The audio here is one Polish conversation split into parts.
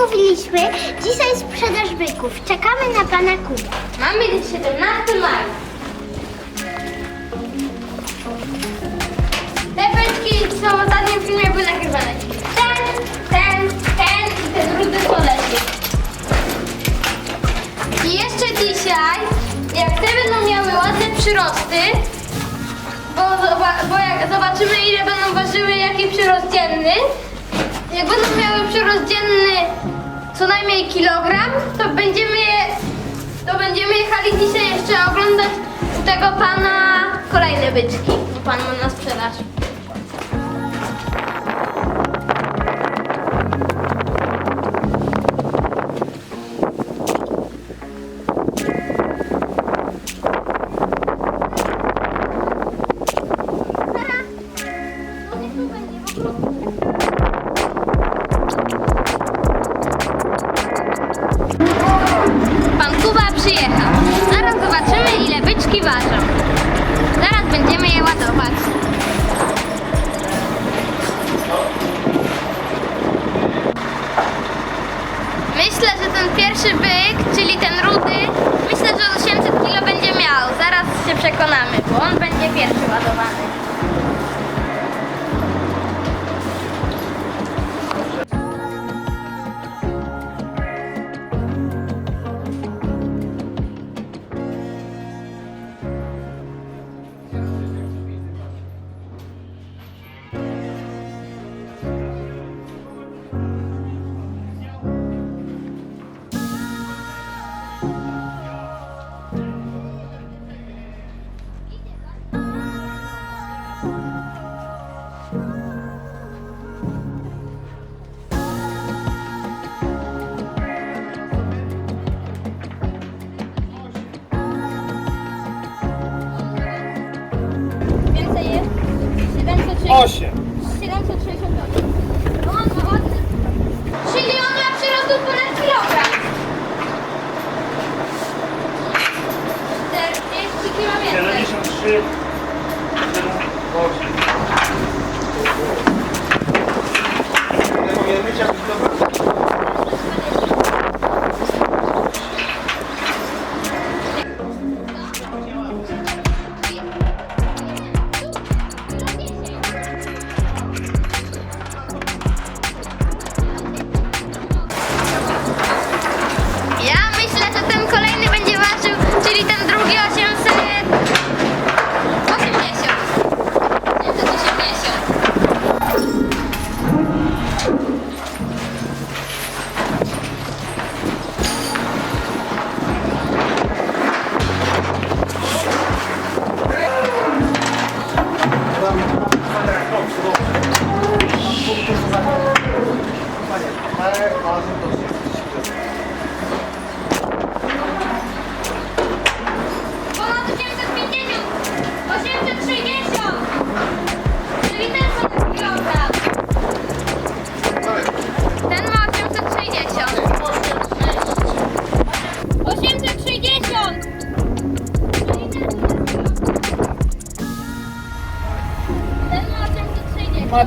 mówiliśmy, dzisiaj sprzedaż byków. Czekamy na pana Kubę. Mamy 17 maja. Te beczki są w ostatnim filmie były nagrywane. Ten, ten, ten i ten rudy podeszły. I jeszcze dzisiaj, jak te będą miały ładne przyrosty, bo, bo jak zobaczymy ile będą ważyły, jaki przyrost dzienny, jak będą miały przyrost dzienny co najmniej kilogram, to będziemy to będziemy jechali dzisiaj jeszcze oglądać u tego pana kolejne byczki, bo pan ma na przyjechał. Zaraz zobaczymy, ile byczki ważą. Zaraz będziemy je ładować. Myślę, że ten pierwszy byk, czyli ten rudy, myślę, że 800 kg będzie miał. Zaraz się przekonamy, bo on będzie pierwszy ładowany.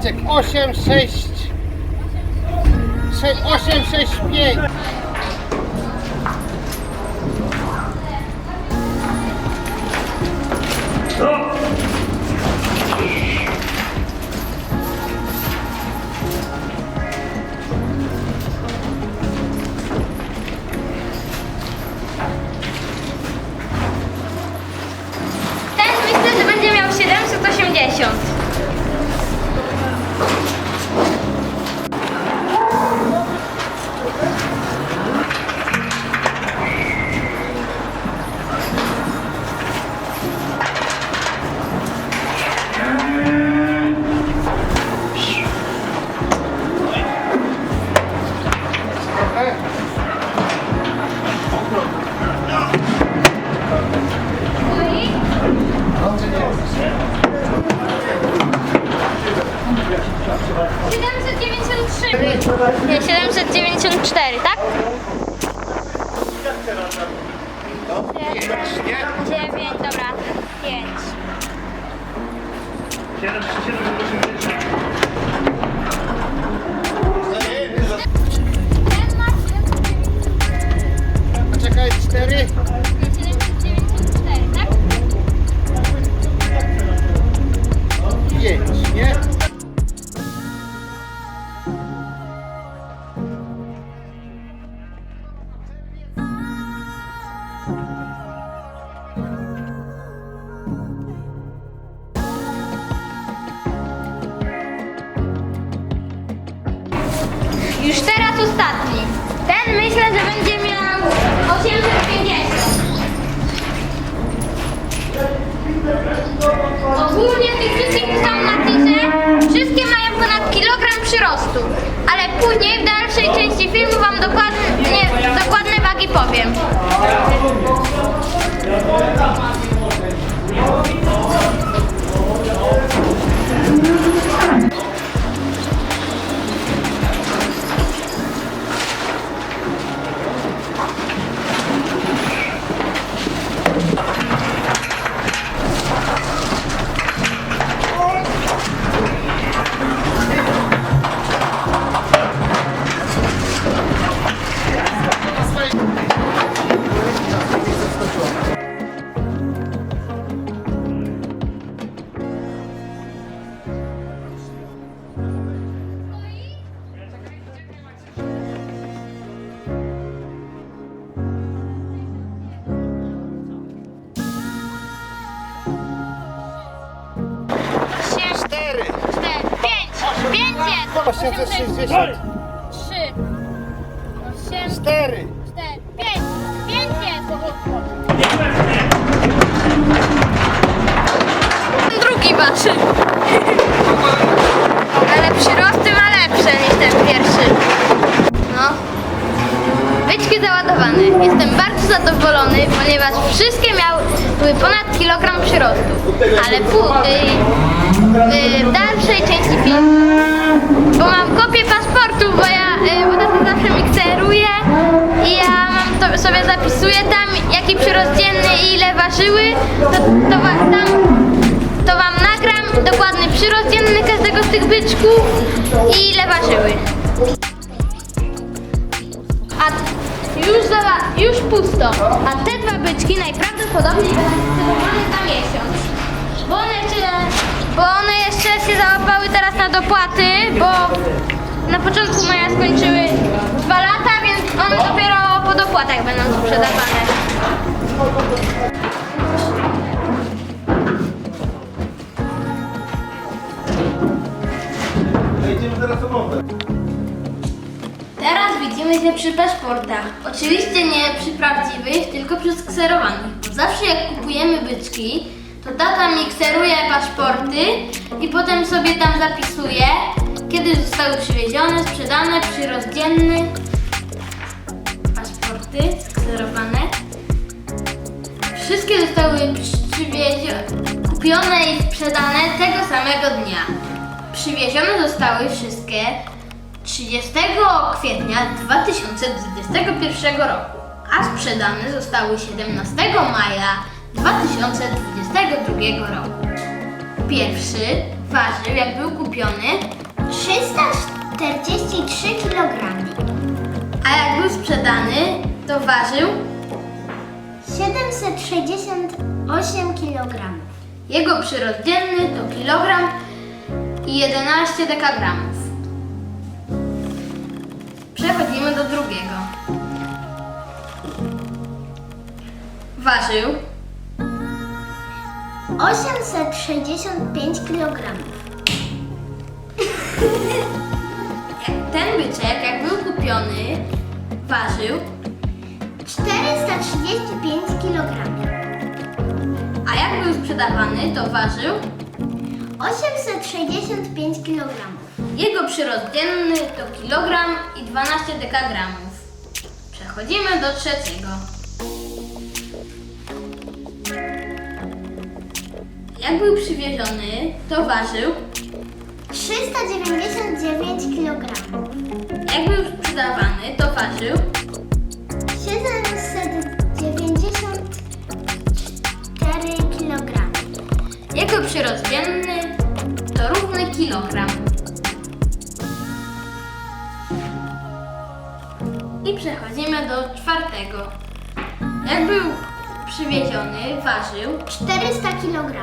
Maciek 8, 6. 8, 6, 5. 794, tak? Już teraz ostatni. Ten myślę, że będzie miał 850. Ogólnie tych wszystkich co są na tirze, wszystkie mają ponad kilogram przyrostu. Ale później w dalszej części filmu Wam dokładnie, dokładne wagi powiem. 860. 3, 8, 4. Ten drugi patrzy. Ale przyrosty ma lepsze niż ten pierwszy. No. Byczki załadowany. Jestem bardzo zadowolony, ponieważ wszystkie miały ponad kilogram przyrostów. Ale pół... Y w dalszej części filmu, bo mam kopię paszportu, bo ja, y, bo tata zawsze mikseruje i ja mam to, sobie zapisuję tam jaki przyrost i ile ważyły, to, to tam to wam nagram dokładny przyrost każdego z tych byczków i ile ważyły. A już, zobacz, już pusto. A te dwa byczki najprawdopodobniej będą za miesiąc. Bo one, jeszcze, bo one jeszcze się załapały teraz na dopłaty, bo na początku maja skończyły dwa lata, więc one dopiero po dopłatach będą sprzedawane. Idziemy teraz umowę. Teraz widzimy się przy paszportach. Oczywiście nie przy prawdziwych, tylko przy skserowanych. Zawsze jak kupujemy byczki, to tata mikseruje paszporty i potem sobie tam zapisuje, kiedy zostały przywiezione, sprzedane, przyrost dzienny. Paszporty skserowane. Wszystkie zostały przywiezione, kupione i sprzedane tego samego dnia. Przywiezione zostały wszystkie 30 kwietnia 2021 roku, a sprzedane zostały 17 maja 2022 roku. Pierwszy ważył, jak był kupiony, 343 kg. a jak był sprzedany, to ważył 768 kg. jego przyrost dzienny to kilogram i 11 dekagramów. Przechodzimy do drugiego. Ważył 865 kg. Ten byczek, jak był kupiony, ważył, 435 kg. a jak był sprzedawany, to ważył. 865 kg. Jego przyrost dzienny to kilogram i 12 dekagramów. Przechodzimy do trzeciego. Jak był przywieziony, to ważył. 399 kg. Jak był sprzedawany, to ważył. 794 kg. Jego przyrost dzienny to równy kilogram. I przechodzimy do czwartego. Jak był przywieziony, ważył. 400 kg.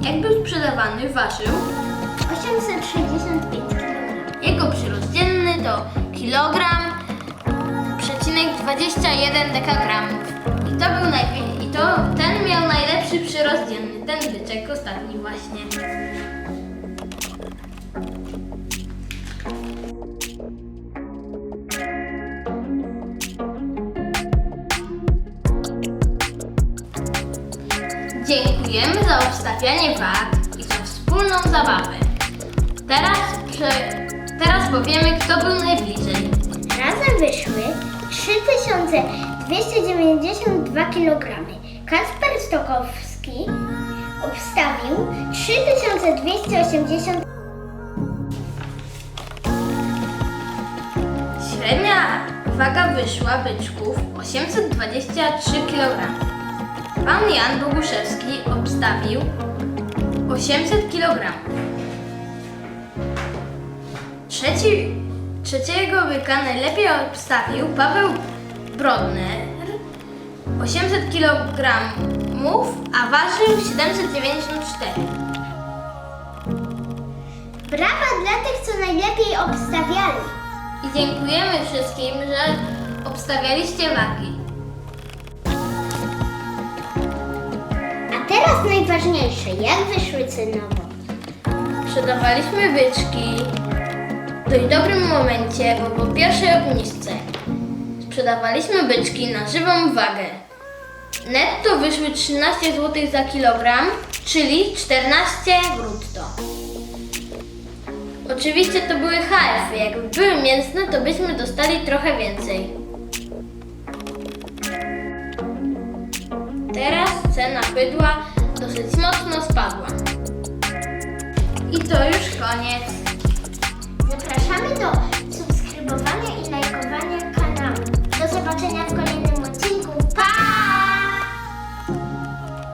Jak był sprzedawany, ważył. 865 kg. Jego przyrost dzienny to kilogram przecinek 21 dekagramów. I to był najwie- i to ten miał najlepszy przyrost dzienny, ten byczek ostatni właśnie. Dziękujemy za obstawianie wag i za wspólną zabawę. Teraz, prze... Teraz powiemy, kto był najbliżej. Razem wyszły 3292 kg. Kasper Stokowski obstawił 3280 Średnia waga wyszła byczków 823 kg. Pan Jan Boguszewski obstawił 800 kg. Trzeci, trzeciego byka najlepiej obstawił Paweł Brodner 800 kg, a ważył 794. Brawa dla tych, co najlepiej obstawiali. I dziękujemy wszystkim, że obstawialiście wagi. Teraz najważniejsze, jak wyszły cenowo? Sprzedawaliśmy byczki w dość dobrym momencie, bo po pierwszej obniżce sprzedawaliśmy byczki na żywą wagę. Netto wyszły 13 zł za kilogram, czyli 14 brutto. Oczywiście to były HF, jakby były mięsne, to byśmy dostali trochę więcej. Teraz cena bydła dosyć mocno spadła. I to już koniec. Zapraszamy do subskrybowania i lajkowania kanału. Do zobaczenia w kolejnym